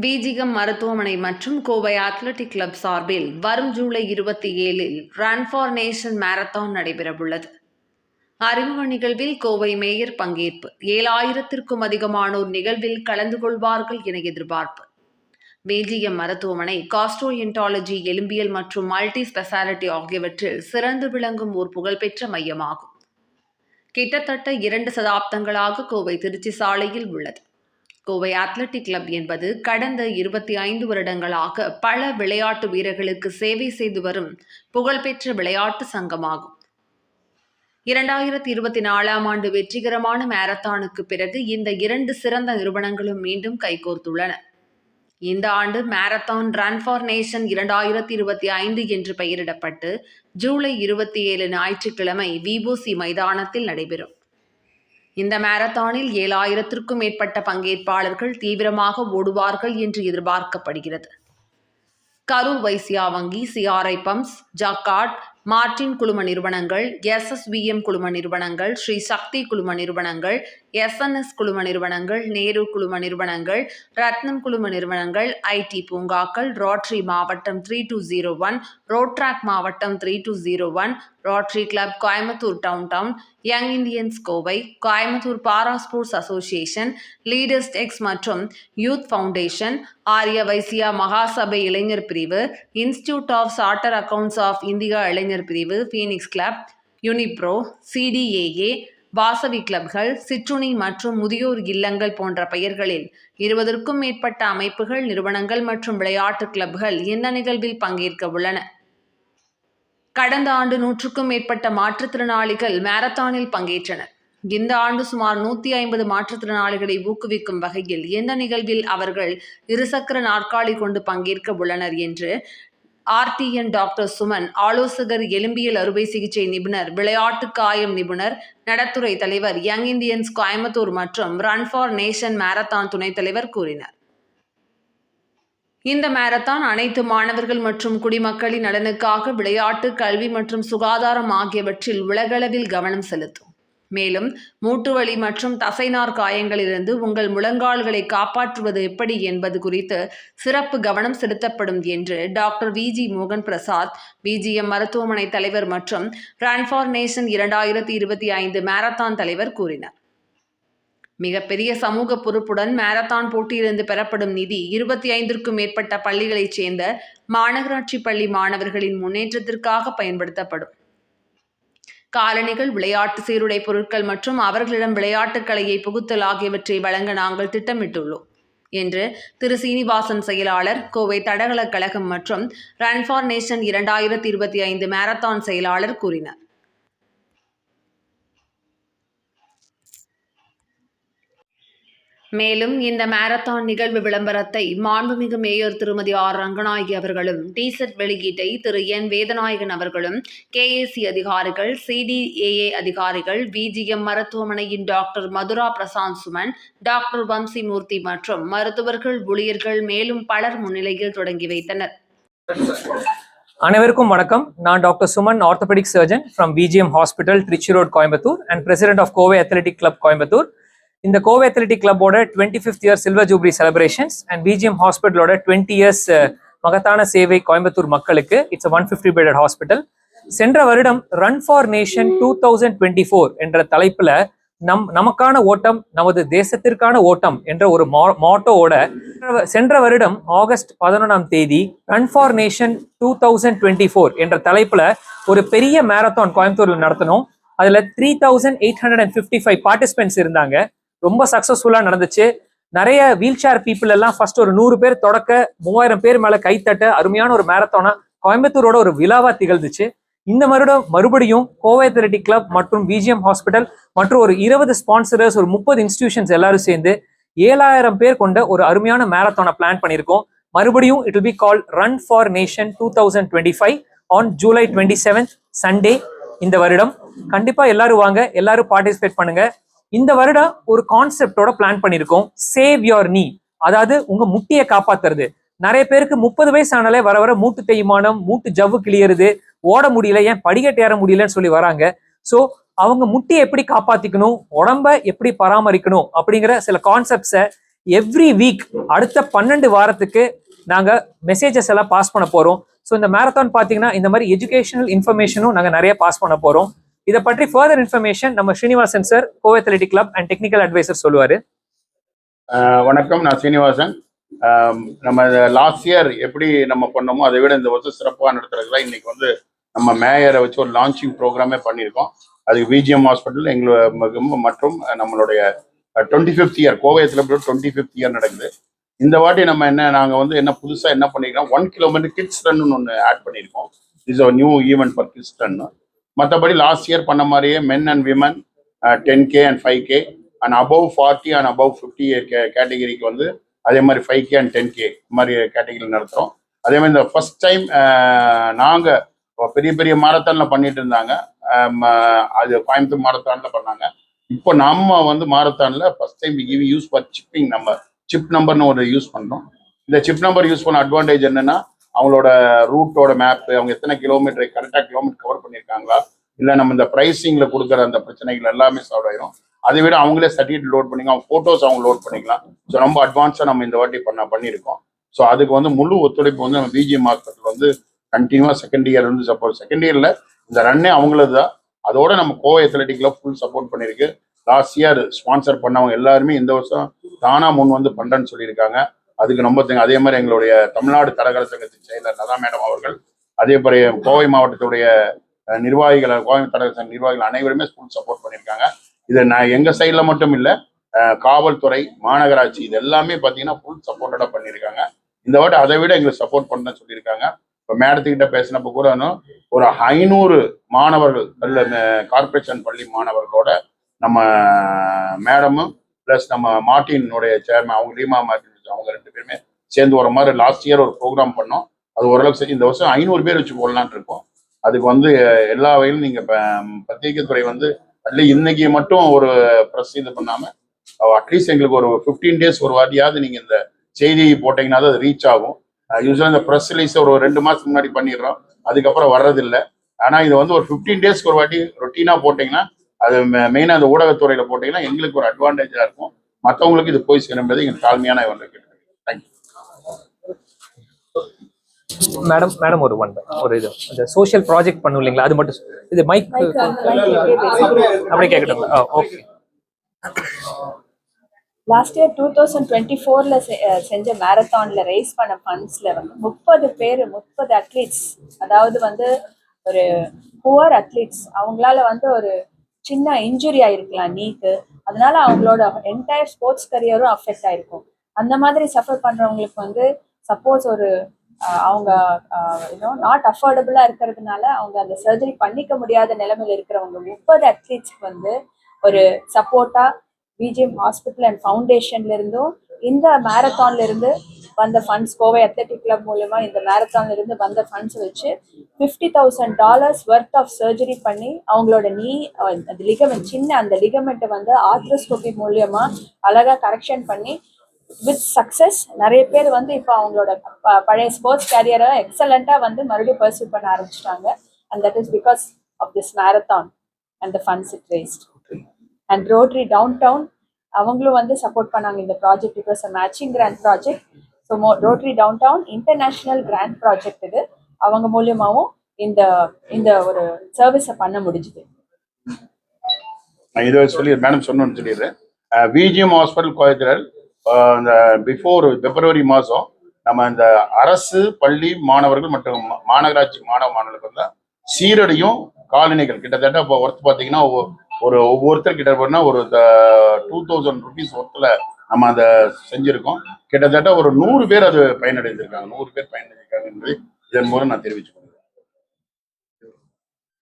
பீஜிகம் மருத்துவமனை மற்றும் Kovai athletic club சார்பில் வரும் ஜூலை இருபத்தி ஏழில் ரன் ஃபார் நேஷன் மாரத்தான் நடைபெறவுள்ளது. அறிமுக நிகழ்வில் கோவை மேயர் பங்கேற்பு. ஏழாயிரத்திற்கும் அதிகமானோர் நிகழ்வில் கலந்து கொள்வார்கள் என எதிர்பார்ப்பு. பிஜிஎம் மருத்துவமனை காஸ்ட்ரோஎன்டாலஜி எலும்பியல் மற்றும் மல்டி ஸ்பெஷாலிட்டி ஆகியவற்றில் சிறந்து விளங்கும் ஒரு புகழ்பெற்ற மையமாகும். கிட்டத்தட்ட இரண்டு சதாப்தங்களாக கோவை திருச்சி சாலையில் உள்ளது. கோவை அத்லெட்டிக் கிளப் என்பது கடந்த இருபத்தி ஐந்து வருடங்களாக பல விளையாட்டு வீரர்களுக்கு சேவை செய்து வரும் புகழ்பெற்ற விளையாட்டு சங்கமாகும். இரண்டாயிரத்தி இருபத்தி நாலாம் ஆண்டு வெற்றிகரமான மாரத்தானுக்கு பிறகு இந்த இரண்டு சிறந்த நிறுவனங்களும் மீண்டும் கைகோர்த்துள்ளன. இந்த ஆண்டு மாரத்தான் ரன் ஃபார் நேஷன் இரண்டாயிரத்தி இருபத்தி ஐந்து என்று பெயரிடப்பட்டு ஜூலை இருபத்தி ஏழு ஞாயிற்றுக்கிழமை விபூசி மைதானத்தில் நடைபெறும். இந்த மாரத்தானில் ஏழாயிரத்திற்கும் மேற்பட்ட பங்கேற்பாளர்கள் தீவிரமாக ஓடுவார்கள் என்று எதிர்பார்க்கப்படுகிறது. கரூர் வைசியா வங்கி சிஆர்ஐ பம்ப்ஸ் ஜக்காட் மார்டின் குழும நிறுவனங்கள் எஸ்எஸ்விஎம் குழும நிறுவனங்கள் ஸ்ரீ சக்தி குழும நிறுவனங்கள் எஸ்என்எஸ் குழும நிறுவனங்கள் நேரு குழும நிறுவனங்கள் ரத்னம் குழும நிறுவனங்கள் ஐடி பூங்காக்கள் ரோட்ரி மாவட்டம் three two zero one rotaract மாவட்டம் three two zero one rotary club Coimbatore town town young Indians Kovai Coimbatore para sports association leaders X மற்றும் யூத் ஃபவுண்டேஷன் ஆரிய வைசியா மகாசபை இளைஞர் பிரிவு institute of charter accounts of India இளைஞர் பிரிவு Phoenix club Unipro CDAA Vasavi கிளப்கள் சிற்றுணி மற்றும் முதியோர் இல்லங்கள் போன்ற பெயர்களில் இருபதற்கும் மேற்பட்ட அமைப்புகள் நிறுவனங்கள் மற்றும் விளையாட்டு கிளப்கள் இந்த நிகழ்வில் பங்கேற்க உள்ளன? கடந்த ஆண்டு நூற்றுக்கும் மேற்பட்ட மாற்றுத்திறனாளிகள் மாரத்தானில் பங்கேற்றனர். இந்த ஆண்டு சுமார் நூற்றி ஐம்பது மாற்றுத்திறனாளிகளை ஊக்குவிக்கும் வகையில் எந்த நிகழ்வில் அவர்கள் இருசக்கர நாற்காலி கொண்டு பங்கேற்க உள்ளனர் என்று ஆர்டிஎன் டாக்டர் சுமன் ஆலோசகர் எலும்பியல் அறுவை சிகிச்சை நிபுணர் விளையாட்டு காயம் நிபுணர் நடத்துறை தலைவர் யங் இந்தியன்ஸ் கோயம்புத்தூர் மற்றும் ரன் ஃபார் நேஷன் மாரத்தான் துணைத் தலைவர் கூறினர். இந்த மாரத்தான் அனைத்து மாணவர்கள் மற்றும் குடிமக்களின் நலனுக்காக விளையாட்டு கல்வி மற்றும் சுகாதாரம் ஆகியவற்றில் உலகளவில் கவனம் செலுத்தும். மேலும் மூட்டுவலி மற்றும் தசைநார் காயங்களிலிருந்து உங்கள் முழங்கால்களை காப்பாற்றுவது எப்படி என்பது குறித்து சிறப்பு கவனம் செலுத்தப்படும் என்று டாக்டர் விஜி மோகன் பிரசாத் பிஜிஎம் மருத்துவமனை தலைவர் மற்றும் ரன் ஃபார் நேஷன் இரண்டாயிரத்தி இருபத்தி ஐந்து மாரத்தான் தலைவர் கூறினார். மிகப்பெரிய சமூக பொறுப்புடன் மாரத்தான் போட்டியிலிருந்து பெறப்படும் நிதி இருபத்தி ஐந்திற்கும் மேற்பட்ட பள்ளிகளைச் சேர்ந்த மாநகராட்சி பள்ளி மாணவர்களின் முன்னேற்றத்திற்காக பயன்படுத்தப்படும். காலணிகள் விளையாட்டு சீருடை பொருட்கள் மற்றும் அவர்களிடம் விளையாட்டுக் கலையை புகுத்தல் ஆகியவற்றை வழங்க நாங்கள் திட்டமிட்டுள்ளோம் என்று திரு. சீனிவாசன் செயலாளர் கோவை தடகள கழகம் மற்றும் ரன் ஃபார் நேஷன் இரண்டாயிரத்தி இருபத்தி ஐந்து மாரத்தான் செயலாளர் கூறினார். மேலும் இந்த மாரத்தான் நிகழ்வு விளம்பரத்தை மாண்புமிகு மேயர் திருமதி ஆர் ரங்கநாயகி அவர்களும் டிசர்ட் வெளியீட்டை திரு என் வேதநாயகன் அவர்களும் கேஏசி அதிகாரிகள் சிடிஏஏ அதிகாரிகள் விஜிஎம் மருத்துவமனையின் டாக்டர் மதுரா பிரசாந்த் சுமன் டாக்டர் வம்சிமூர்த்தி மற்றும் மருத்துவர்கள் ஊழியர்கள் மேலும் பலர் முன்னிலையில் தொடங்கி வைத்தனர். அனைவருக்கும் வணக்கம். நான் doctor Suman orthopaedic surgeon from VGM hospital Trichy road Coimbatore and president of Kovai athletic club Coimbatore இந்த Kovai athletic கிளப்போட twenty fifth year silver jubilee celebrations and BGM ஹாஸ்பிட்டலோட twenty years மகத்தான சேவை கோயம்புத்தூர் மக்களுக்கு. It's one fifty bedded hospital சென்ற வருடம் run for nation two thousand twenty four என்ற தலைப்புல நம் நமக்கான ஓட்டம் நமது தேசத்திற்கான ஓட்டம் என்ற ஒரு மாட்டோவோட சென்ற வருடம் ஆகஸ்ட் பதினொன்றாம் தேதி run for nation two thousand twenty four என்ற தலைப்புல ஒரு பெரிய மேரத்தான் கோயம்புத்தூர்ல நடத்தணும் அதுல three thousand eight hundred and fifty five participants இருந்தாங்க. ரொம்ப சக்சஸ்ஃபுல்லா நடந்துச்சு. நிறைய வீல் சேர் பீப்புள் எல்லாம் ஃபர்ஸ்ட் ஒரு நூறு பேர் தொடக்க மூவாயிரம் பேர் மேல கைத்தட்ட அருமையான ஒரு மேரத்தானா கோயம்புத்தூரோட ஒரு விழாவா திகழ்ந்துச்சு. இந்த வருடம் மறுபடியும் கோவை அத்லெட்டிக் கிளப் மற்றும் பிஜிஎம் ஹாஸ்பிட்டல் மற்றும் ஒரு இருபது ஸ்பான்சரர்ஸ் ஒரு முப்பது இன்ஸ்டிடியூஷன்ஸ் எல்லாரும் சேர்ந்து ஏழாயிரம் பேர் கொண்ட ஒரு அருமையான மேரத்தானை பிளான் பண்ணியிருக்கோம். மறுபடியும் it will be call run for nation two thousand twenty five on July twenty seventh Sunday இந்த வருடம். கண்டிப்பாக எல்லாரும் வாங்க எல்லாரும் பார்ட்டிசிபேட் பண்ணுங்கள் இந்த வருடம் ஒரு கான்செப்டோட பிளான் பண்ணியிருக்கோம் சேவ் யோர் நீ அதாவது உங்க முட்டியை காப்பாத்துறது. நிறைய பேருக்கு முப்பது வயசு ஆனாலே வர வர மூட்டு தேய்மானம் மூட்டு ஜவ்வு கிளியறது ஓட முடியல ஏன் படிக்கட்டு ஏற முடியலன்னு சொல்லி வராங்க. ஸோ அவங்க முட்டியை எப்படி காப்பாத்திக்கணும் உடம்ப எப்படி பராமரிக்கணும் அப்படிங்கிற சில கான்செப்ட்ஸை எவ்ரி வீக் அடுத்த பன்னெண்டு வாரத்துக்கு நாங்கள் மெசேஜஸ் எல்லாம் பாஸ் பண்ண போகிறோம் ஸோ இந்த மேரத்தான் பார்த்தீங்கன்னா இந்த மாதிரி எஜுகேஷனல் இன்ஃபர்மேஷனும் நாங்கள் நிறைய பாஸ் பண்ண போகிறோம் இதை பற்றி ஃபர்தர் இன்ஃபர்மேஷன் நம்ம Srinivasan sir Kovai athletic club and technical advisor சொல்லுவார் வணக்கம் நான் சீனிவாசன் நம்ம லாஸ்ட் இயர் எப்படி நம்ம பண்ணோமோ அதை விட இந்த வருஷம் சிறப்பாக நடத்துறதுல இன்னைக்கு வந்து நம்ம மேயரை வச்சு ஒரு லான்ச்சிங் ப்ரோக்ராமே பண்ணியிருக்கோம். அதுக்கு விஜிஎம் ஹாஸ்பிட்டல் எங்களோட மற்றும் நம்மளுடைய டுவெண்ட்டி ஃபிஃப்த் இயர் கோவையத்தில் டுவெண்ட்டி ஃபிஃப்த் இயர் நடக்குது. இந்த வாட்டி நம்ம என்ன நாங்கள் வந்து என்ன புதுசாக என்ன பண்ணியிருக்கோம் ஒன் கிலோமீட்டர் கிட்ஸ் ரன்னு ஒன்று ஆட் பண்ணியிருக்கோம் is a new event for kids run மற்றபடி லாஸ்ட் இயர் பண்ண மாதிரியே men and women ten K and five K and above forty and above fifty கேட்டகரிக்கு வந்து அதே மாதிரி five K and ten K மாதிரி கேட்டகரி நடத்துகிறோம் அதே மாதிரி இந்த ஃபர்ஸ்ட் டைம் நாங்கள் பெரிய பெரிய மாரத்தானில் பண்ணிட்டு இருந்தாங்க. அது கோயம்புத்தூர் மாரத்தானில் பண்ணாங்க. இப்போ நம்ம வந்து மாரத்தானில் first time give use for chipping number chip நம்பர்னு ஒரு யூஸ் பண்ணுறோம் இந்த சிப் நம்பர் யூஸ் பண்ண அட்வான்டேஜ் என்னன்னா அவங்களோட ரூட்டோட மேப்பு அவங்க எத்தனை கிலோமீட்டர் கரெக்டாக கிலோமீட்டர் கவர் பண்ணியிருக்காங்களா? இல்லை நம்ம இந்த ப்ரைஸிங்கில் கொடுக்குற அந்த பிரச்சனைகள் எல்லாமே சால்வ் ஆயிரும். அதை விட அவங்களே சர்டிஃபிகேட் லோட் பண்ணிக்கலாம் அவங்க ஃபோட்டோஸ் அவங்க லோட் பண்ணிக்கலாம். ஸோ ரொம்ப அட்வான்ஸாக நம்ம இந்த வாட்டி பண்ண பண்ணியிருக்கோம். ஸோ அதுக்கு வந்து முழு ஒத்துழைப்பு வந்து நம்ம பிஜிஎம் ஹாஸ்பிட்டல் வந்து கண்டினியூவாக செகண்ட் இயர் வந்து சப்போர்ட் செகண்ட் இயரில் இந்த ரன்னே அவங்களது தான். அதோட நம்ம கோவை அத்லெட்டிக்ல ஃபுல் சப்போர்ட் பண்ணியிருக்கு. லாஸ்ட் இயர் ஸ்பான்சர் பண்ணவங்க எல்லாருமே இந்த வருஷம் தானாக முன் வந்து பண்றேன்னு சொல்லியிருக்காங்க. அதுக்கு ரொம்ப அதே மாதிரி எங்களுடைய தமிழ்நாடு தடகள சங்கத்தின் செயலர் லதா மேடம் அவர்கள் அதே மாதிரி கோவை மாவட்டத்துடைய நிர்வாகிகள் கோவை தடகள சங்க நிர்வாகிகள் அனைவருமே ஃபுல் சப்போர்ட் பண்ணியிருக்காங்க. இது நான் எங்க சைடில் மட்டும் இல்லை காவல்துறை மாநகராட்சி இது எல்லாமே பார்த்தீங்கன்னா ஃபுல் சப்போர்ட்டடாக பண்ணியிருக்காங்க. இந்த வாட்டி அதை விட எங்களுக்கு சப்போர்ட் பண்ண சொல்லியிருக்காங்க. இப்போ மேடத்துக்கிட்ட பேசினப்ப கூட ஒரு ஐநூறு மாணவர்கள் நல்ல கார்ப்பரேஷன் பள்ளி மாணவர்களோட நம்ம மேடமும் ப்ளஸ் நம்ம மார்டினுடைய சேர்மன் அவங்க லீமா மார்ட்டின் அவங்க ரெண்டு பேருமே சேர்ந்து வர மாதிரி லாஸ்ட் இயர் ஒரு ப்ரோக்ராம் பண்ணோம். அது ஓரளவுக்கு சரி. இந்த வருஷம் ஐநூறு பேர் வச்சு போடலான் இருக்கோம். அதுக்கு வந்து எல்லா வகையிலும் நீங்க பத்திரிகைத்துறை வந்து அட்லீஸ்ட் இன்னைக்கு மட்டும் ஒரு ப்ரெஸ் இது பண்ணாம அட்லீஸ்ட் எங்களுக்கு ஒரு ஃபிஃப்டீன் டேஸ் ஒரு வாட்டியாவது நீங்க இந்த செய்தி போட்டீங்கன்னா அது ரீச் ஆகும். யூஸ்வலாக இந்த ப்ரெஸ் ரிலீஸ் ஒரு ரெண்டு மாதத்துக்கு முன்னாடி பண்ணிடுறோம். அதுக்கப்புறம் வர்றதில்லை. ஆனா இது வந்து ஒரு ஃபிஃப்டீன் டேஸ்க்கு ஒரு வாட்டி ரொட்டீனா போட்டிங்கன்னா அது மெயினாக அந்த ஊடகத்துறையில் போட்டீங்கன்னா எங்களுக்கு ஒரு அட்வான்டேஜாக இருக்கும். மற்றவங்களுக்கு இது போய் சேரும்போது எங்களுக்கு தாழ்மையான ஒன்று கேட்டுக்கிறேன் தேங்க்யூ மேடம் மேடம் ஒரு ஒன் ஒரு இது. இந்த சோஷியல் ப்ராஜெக்ட் பண்ணும் இல்லைங்களா? அது மட்டும் இது மைக் அப்படியே கேட்கட்டும் okay last year two thousand twenty ஃபோரில் செஞ்ச மேரத்தானில் ரைஸ் பண்ண ஃபண்ட்ஸில் வந்து முப்பது பேர் முப்பது அத்லீட்ஸ் அதாவது வந்து ஒரு புவர் அத்லீட்ஸ் அவங்களால வந்து ஒரு சின்ன இன்ஜுரி ஆயிருக்கலாம் நீக்கு. அதனால அவங்களோட என்டையர் ஸ்போர்ட்ஸ் கரியரும் அஃபெக்ட் ஆயிருக்கும். அந்த மாதிரி சஃபர் பண்ணுறவங்களுக்கு வந்து சப்போஸ் ஒரு அவங்க இன்னும் நாட் அஃபோர்டபுளாக இருக்கிறதுனால அவங்க அந்த சர்ஜரி பண்ணிக்க முடியாத நிலைமையில இருக்கிறவங்க முப்பது அத்லீட்ஸ்க்கு வந்து ஒரு சப்போர்ட்டா பிஜிஎம் ஹாஸ்பிட்டல் அண்ட் ஃபவுண்டேஷன்ல இருந்தும் இந்த மேரத்தான்ல இருந்து வந்த ஃபண்ட்ஸ் கோவை அத்லெட்டிக் கிளப் மூலமா இந்த மேரத்தான்ல இருந்து வந்த ஃபண்ட்ஸ் வச்சு fifty thousand dollars worth of surgery பண்ணி அவங்களோட நீ அந்த லிகமெண்ட் சின்ன அந்த லிகமெண்ட்டை வந்து ஆர்த்ரோஸ்கோபி மூலியமா அழகா கரெக்ஷன் பண்ணி வித் சக்சஸ் நிறைய பேர் வந்து இப்போ அவங்களோட பழைய ஸ்போர்ட்ஸ் கேரியரை எக்ஸலண்டா வந்து மறுபடியும் பர்சூ பண்ண ஆரம்பிச்சிட்டாங்க. And that is because of this marathon and the funds it raised and Rotary downtown அவங்களும் வந்து சப்போர்ட் பண்ணாங்க இந்த project was a matching grant project so மோ Rotary downtown international grant project இது. அவங்க மூலியமாவும் இந்த இந்த ஒரு சர்வீஸை பண்ண முடிஞ்சுது. நான் இதை சொல்லி மேடம் சொன்னு சொல்லிடுறேன். விஜிஎம் ஹாஸ்பிட்டல் கோயத்திரல் இந்த பிஃபோர் பிப்ரவரி மாதம் நம்ம இந்த அரசு பள்ளி மாணவர்கள் மற்றும் மா- மாநகராட்சி மாணவ மாணவர்களுக்கு வந்து சீரடியும் காலணிகள். கிட்டத்தட்ட இப்போ ஒர்த்து பார்த்தீங்கன்னா ஒவ்வொரு ஒரு ஒவ்வொருத்தர் கிட்ட போனால் ஒரு டூ தௌசண்ட் ருபீஸ் ஒர்த்தில் நம்ம அதை செஞ்சுருக்கோம். கிட்டத்தட்ட ஒரு நூறு பேர் அது பயனடைந்திருக்காங்க. நூறு பேர் பயனடைந்திருக்காங்க என்பதை இதன் மூலம் நான் தெரிவிச்சுக்கிறேன்.